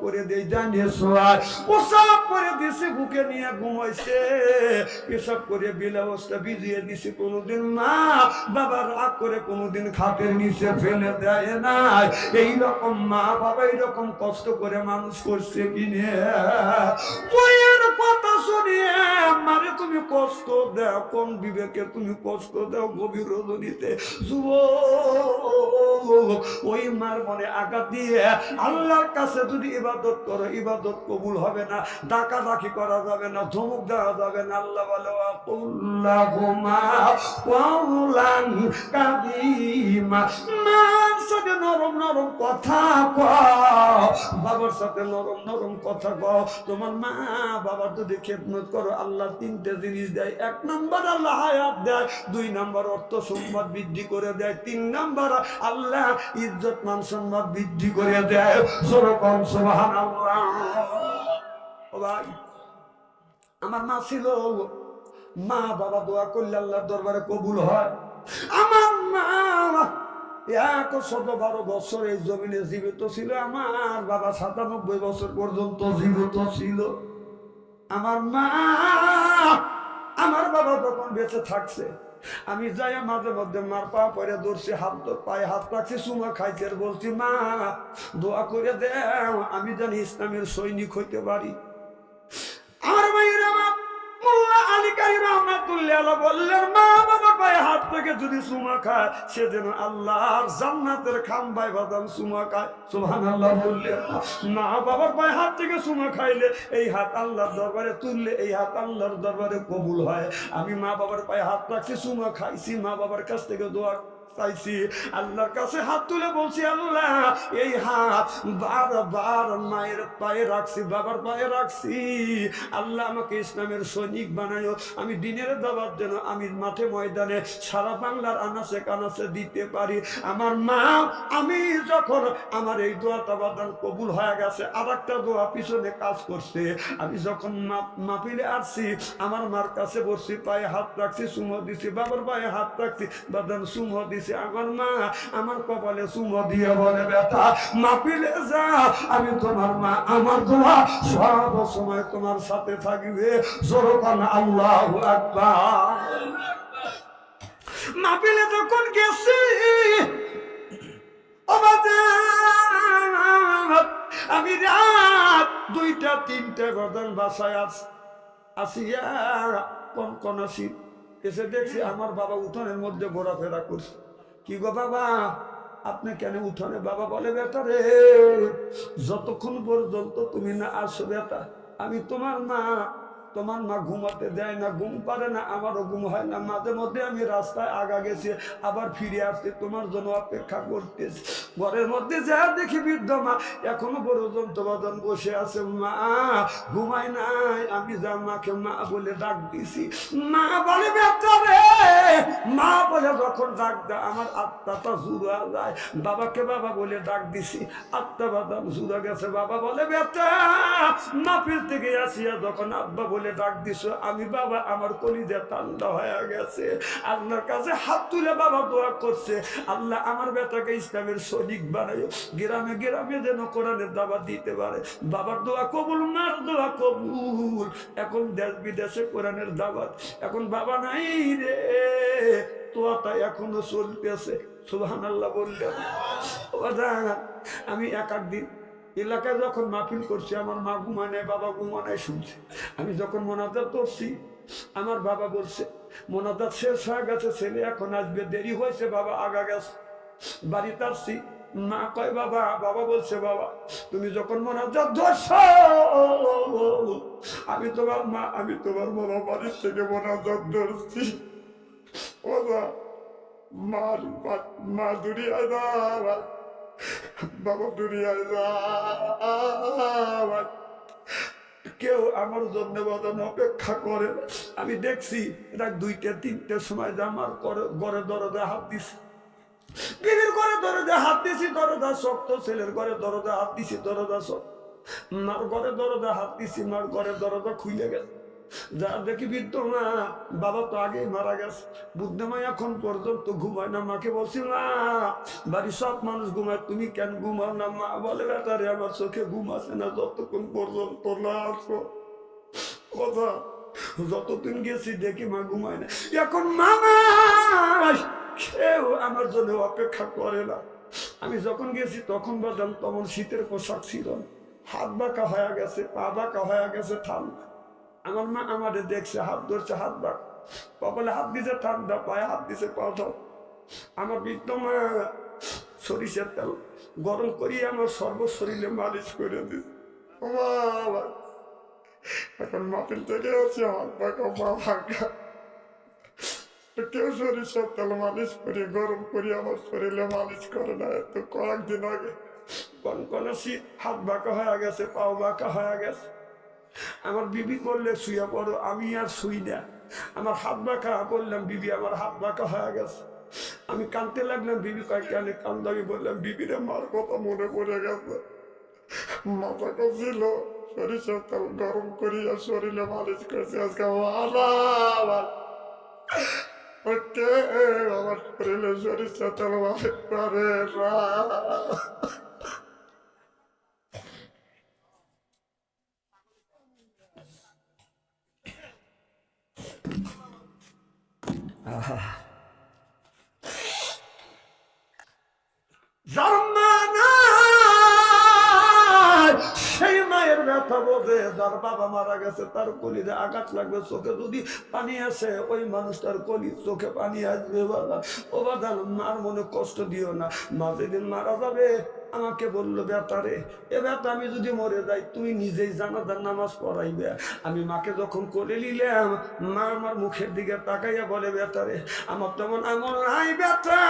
করে করে দিছে বুকে নিয়ে ঘুমাইছে। পেশাব করে ভিজিয়ে দিছে কোনোদিন মা। বাবা রাগ করে কোনোদিন খাতের নিচে ফেলে দেয় না এই রকম মা বাবা এইরকম কষ্ট করে মানুষ করছে কিনে। তুমি কষ্ট কোন বিবেকে তুমি কষ্ট গভীর রজনীতে? ওই মার মনে আঘাত দিয়ে আল্লাহর কাছে যদি ইবাদত করো, ইবাদত কবুল হবে না ডাকা ডাকি করা যাবে না, ধমক দেওয়া যাবে না, আল্লাহ বলে কাদিমা। মার সাথে নরম নরম কথা কও বাবার সাথে নরম নরম কথা কও। তোমার মা বাবার যদি খেদমত করো, আল্লাহ তিনটে জিনিস দেয়। এক নম্বর আল্লাহ হায়াত দেয়, দুই নম্বর অর্থ সম্পদ বৃদ্ধি করে দেয়, তিন নম্বর আল্লাহ ইজ্জত, মান সম্মান বৃদ্ধি করে দেয়। সরকম সুবহান ভাই, আমার মা ছিল, মা বাবা দোয়া করলে আল্লাহর দরবারে কবুল হয়। আমার মা এক শত বারো বছর এই জমিনে জীবিত ছিল। আমার বাবা সাতানব্বই বছর পর্যন্ত জীবিত ছিল। আমার মা, আমার বাবা যখন বেঁচে থাকছে, আমি যাই মাঝে মধ্যে মার পা পরে ধরছি হাত পায়ে হাত রাখছি, সুমা খাইছে বলছি, মা, দোয়া করে দেও, আমি জানি ইসলামের সৈনিক হইতে পারি। কারি আল্লাহ বললেন, মা, বাবার পায়ে হাত থেকে যদি সুমা খায় সে যেন আল্লাহর জান্নাতের খাম্বায় বাদাম খায়। সুবহানাল্লাহ বললেন মা বাবার পায়ে হাত থেকে খাইলে এই হাত আল্লাহর দরবারে তুললে এই হাত আল্লাহর দরবারে কবুল হয়। আমি মা বাবার পায়ে হাত রাখছি, সুমা খাইছি, মা বাবার কাছ থেকে দোয়া চাইছি আল্লাহর কাছে হাত তুলে বলছি, আল্লাহ, এই হাত বারবার মায়ের পায়ে রাখছি, বাবার পায়ে রাখছি। আল্লাহ আমাকে ইসলামের সৈনিক আমি দিনের দাবার যেন আমি মাঠে ময়দানে সারা বাংলার আনাচে কানাচে দিতে পারি। আমার মা, আমি যখন আমার এই দোয়াটা বাদান কবুল হয়ে গেছে আর একটা দোয়া পিছনে কাজ করছে। আমি যখন মা- মাহফিলে আসছি, আমার মার কাছে বসছি, পায়ে হাত রাখছি সুমো দিছি বাবার পায়ে হাত রাখছি, বাদান সুমো দিছি আমার মা, আমার কপালে সুমো দিয়ে বলে, ব্যথা মাপিলে যা, আমি তোমার মা, আমার দোয়া সব সময় তোমার সাথে থাকবে। জোরকান আল্লাহ আকবার। মাহফিলে যখন গেছি আমি রাত দুইটা, তিনটে গদন বাসায় আস কোন কোন শীত এসে দেখছি আমার বাবা উঠোনের মধ্যে ঘোরাফেরা করছে। কি গো বাবা? আপনি কেন উঠানে বাবা বলে বেটা রে? যতক্ষণ পর্যন্ত তুমি না আসো বেটা আমি তোমার মা তোমার মা ঘুমাতে দেয় না, ঘুম পারে না, আমারও ঘুম হয় না। মাঝে মধ্যে আমি রাস্তায় আগা গেছি, আবার ফিরে আসছি, তোমার জন্য অপেক্ষা করতেছি। ঘরের মধ্যে যা দেখি বৃদ্ধ মা এখনও পর্যন্ত বাদন বসে আছে, মা, ঘুমায় নাই। আমি যা মাকে মা বলে ডাক দিছি, মা বলে, বেটা রে। মা বলে, যখন ডাক দেয় আমার আত্মাটা জুড়া যায়। বাবাকে বাবা বলে ডাক দিছি, আত্মা বাদাম জুড়া গেছে। বাবা বলে, বেটা মাপির থেকে আসিয়া যখন আব্বা বলে ডাক দিছ, আমি বাবা, আমার কলিজা ঠান্ডা হয়ে গেছে। আল্লাহর কাছে হাত তুলে বাবা দোয়া করছে, আল্লাহ, আমার বেটাকে ইসলামের সৈনিক বানায় গ্রামে গ্রামে যেন কোরআনের দাবা দিতে পারে। বাবার দোয়া কবুল, মার দোয়া কবুল। এখন দেশ বিদেশে কোরআনের দাবাত এখন বাবা নাই রে। তোয়াটা এখনও চলতেছে। সুবহান আল্লাহ বললেন আমি এক এক দিন এলাকায় যখন মাহফিল করছি, আমার মা ঘুমায় নাই, বাবা ঘুমা নাই শুনছে। আমি যখন মোনাজাত করছি, আমার বাবা বলছে, মোনাজাত শেষ হয়ে গেছে, ছেলে এখন আসবে। দেরি হয়েছে, বাবা আগা গেছে। বাড়িতে আসছি, মা কয়, বাবা বাবা বলছে, বাবা, তুমি যখন মোনাজাত ধরছ আমি তোমার মা, আমি তোমার বাবা বাড়ির থেকে মোনাজাত ধরছি বাবা মার মা দুনিয়ায় বাবা বাবা দুনিয়ায় যাওয়ার কেউ আমার জন্য বদন অপেক্ষা করে। আমি দেখছি, রাত দুইটা, তিনটের সময় যে আমার ঘরে দরজা হাত দিছি। বিবির ঘরে দরজা হাত দিছি, দরজা শক্ত। ছেলের ঘরে দরজা হাত দিছি, দরজা শক্ত। মার ঘরে দরজা হাত দিছি, মার ঘরে দরজা খুলে গেছে। যা দেখি বৃদ্ধ মা, বাবা তো আগেই মারা গেছে। বুদ্ধ মা এখন পর্যন্ত ঘুমায় না, মাকে বলছি না বাড়ির সব মানুষ ঘুমায়, তুমি কেন ঘুমাও না? মা বলে বেটারে আমার চোখে ঘুম আসে না, যতক্ষণ পর্যন্ত না আসো। কথা, যতদিন গেছি দেখি মা ঘুমায় না। এখন মামা কেউ আমার জন্য অপেক্ষা করে না। আমি যখন গেছি, তখন বাজান তখন শীতের পোশাক ছিল। হাত বাঁকা হয়ে গেছে, পা বাঁকা হয়ে গেছে ঠান্ডা। আমার মা আমাদের দেখছে, হাত ধরছে, হাত বাঁকা। কপালে হাত দিছে, ঠান্ডা, পায়ে হাত দিছে, পা ঠান্ডা। আমার বৃদ্ধ মা সরিষার তেল গরম করিয়ে আমার সর্ব শরীরে মালিশ করে দিছে। এখন মাটির থেকে আছে, হাত বাঁকা, পা বাঁকা। কেউ সরিষার তেল মালিশ করে, গরম করে আমার শরীরে মালিশ করে না, এত কয়েকদিন আগে। কনকনে শীত হাত বাঁকা হয়ে গেছে, পাও বাঁকা হয়ে গেছে। আমার বিবি করলে শুয়ে পড়ো, আমি আর শুই না। আমার হাত বাঁকা, বললাম, বিবি, আমার হাত বাঁকা হয়ে গেছে। আমি কানতে লাগলাম, বিবি কয়েকখানে কান্দাবি বললাম, বিবিরে মার কথা মনে পড়ে গেছে। মাথা ছিল সরিষার তেল গরম করিয়া শরীরে মালিশ করেছে, আজকে ভালো ওকে আমার শরীরে সরিষা তেল করে না। সেই ব্যথা বোঝে যার বাবা মারা গেছে, তার কলিতে আঘাত লাগবে, চোখে যদি পানি আসে, ওই মানুষটার কলি চোখে পানি আসবে বাবা। ও বাবা মার মনে কষ্ট দিও না। মা দিন মারা যাবে আমাকে বলল বেটারে এ বেটা আমি যদি মরে যাই, তুমি নিজেই জানাজার নামাজ পড়াইবে। আমি মাকে যখন কোলে নিলাম, মা আমার মুখের দিকে তাকাইয়া বলে বেটারে আমার তেমন এমন নাই, বেটা।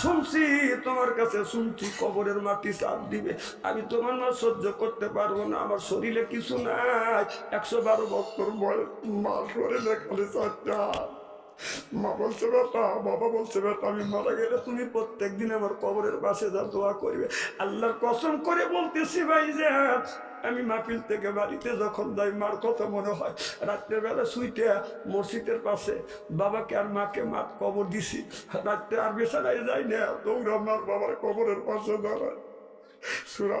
শুনছি তোমার কাছে, শুনছি কবরের মাটি চাপ দিবে। আমি তোমার মা সহ্য করতে পারব না, আমার শরীরে কিছু নাই। একশো বারো বছর বয়স মা শরীরে খালি চারটা মা বলছে, বেটা, বাবা বলছে, বেটা, আমি মারা গেলে তুমি প্রত্যেক দিন আমার কবরের পাশে যা দোয়া করবে। আল্লাহর কসম করে বলতেছি, ভাই যে, আমি মাহফিল থেকে বাড়িতে যখন যাই, মার কথা মনে হয়। রাত্রের বেলা শুইতে মসজিদের পাশে বাবাকে আর মাকে মা কবর দিছি। রাত্রে আর বেসারায় যাই না দৌড়া মার বাবার কবরের পাশে দাঁড়ায় সুরা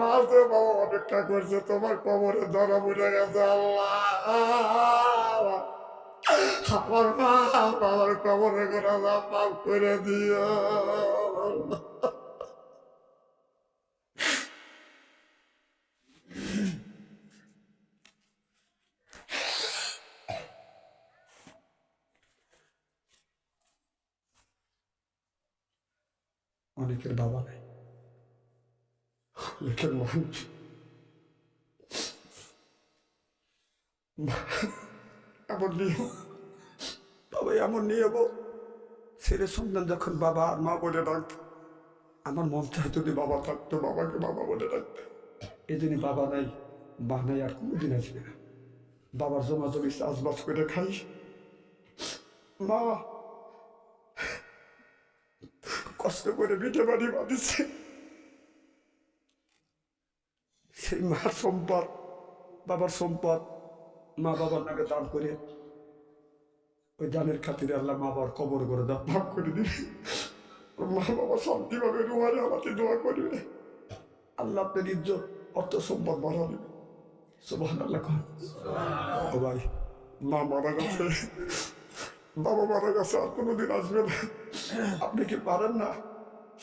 মাসে বাবা অপেক্ষা করছে তোমার কবরে ধরা অনেকের বাবা নেই। অনেকের মানুষ তবে এমন নিয়ম ছেলে সন্তান যখন বাবা মা বলে ডাকতো আমার মন চায় যদি বাবা থাকতো বাবাকে বাবা বলে ডাকতো এই জন্য বাবা নাই মা নাই আর কোনোদিন আসবে বাবার জমা জমি চাষবাস করে খাই মা কষ্ট করে পিঠে বাড়ি বাঁধিছে সেই মার সম্পদ বাবার সম্পদ মা বাবার নামে দান করে ওই দানের খাতিরে আল্লাহ মা বাবার কবর করে দাও ভাগ করে দিবে। মা বাবা শান্তিভাবে রুমারে আমাকে দোয়া করবে। আল্লাহ আপনার ইজ্জত অর্থ সম্পদ বাড়াবে সুবহান আল্লাহ ও ভাই মা মারা গেছে। বাবা মারা গেছে আর কোনোদিন আসবে না। আপনি কি পারেন না?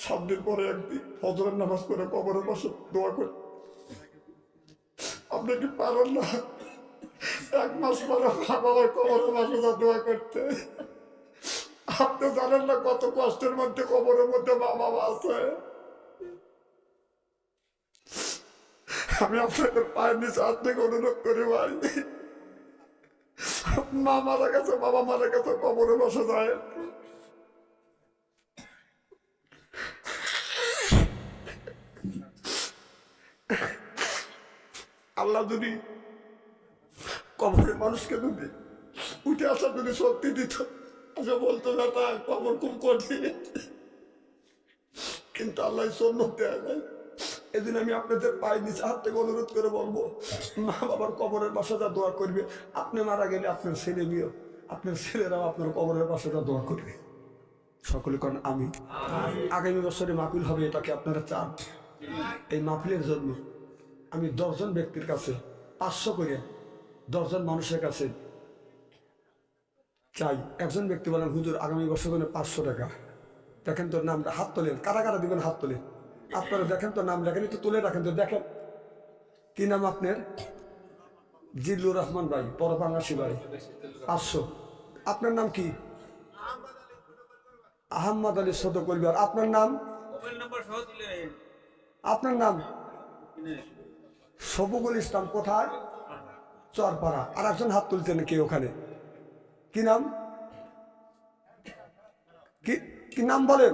সাত দিন পরে একদিন ফজরের নামাজ করে কবরের পাশে দোয়া করে। আপনি কি পারেন না। এক মাস পরে বাবার পাশে যা দোয়া করতে। আপনি জানেন না কত কষ্টের মধ্যে, কবরের মধ্যে মা বাবা আছে। আমি আপনাদের পায়ের নিচে থেকে অনুরোধ করি ভাই। মা মারা গেছে, বাবা মারা গেছে, কবরে বসে যায়। আল্লাহ যদি কবরের মানুষকে যদি উঠে আসা যদি সত্যি দিত আচ্ছা বলতো না তা কবর খুব কঠিন। কিন্তু আল্লাহ সন্ন্যত দেয় না এদিন আমি আপনাদের পাই নিচে হাত থেকে অনুরোধ করে বলব মা বাবার কবরের বাসাটা দোয়া করবে আপনি মারা গেলে আপনার ছেলে মেয়েও আপনার ছেলেরাও আপনার কবরের বাসাটা দোয়া করবে। সকলে করেন আমি আগামী বছরে মাহফিল হবে এটাকে আপনারা চান। এই মাহফিলের জন্য আমি দশজন ব্যক্তির কাছে পাঁচশো করে দশজন মানুষের কাছে চাই। একজন ব্যক্তি বলেন হুজুর আগামী বছর করে পাঁচশো টাকা। দেখেন তোর নামটা হাত তোলেন। কারা কারা দিবেন হাত তোলেন আপনারা দেখেন তো নাম লেখেন একটু তুলে রাখেন তো দেখেন। কি নাম আপনার? জিল্লুর রহমান ভাই বড় বাংলাসী ভাই। পাঁচশো। আপনার নাম কি? আহম্মদ আলী সদ কলবিয়ার আপনার নাম? আপনার নাম? সবুকুল ইসলাম কোথায়? চরপাড়া। আর একজন হাত তুলছেন কে ওখানে? কি নাম? কি নাম বলেন?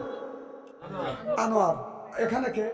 আনোয়ার। এখানে কে?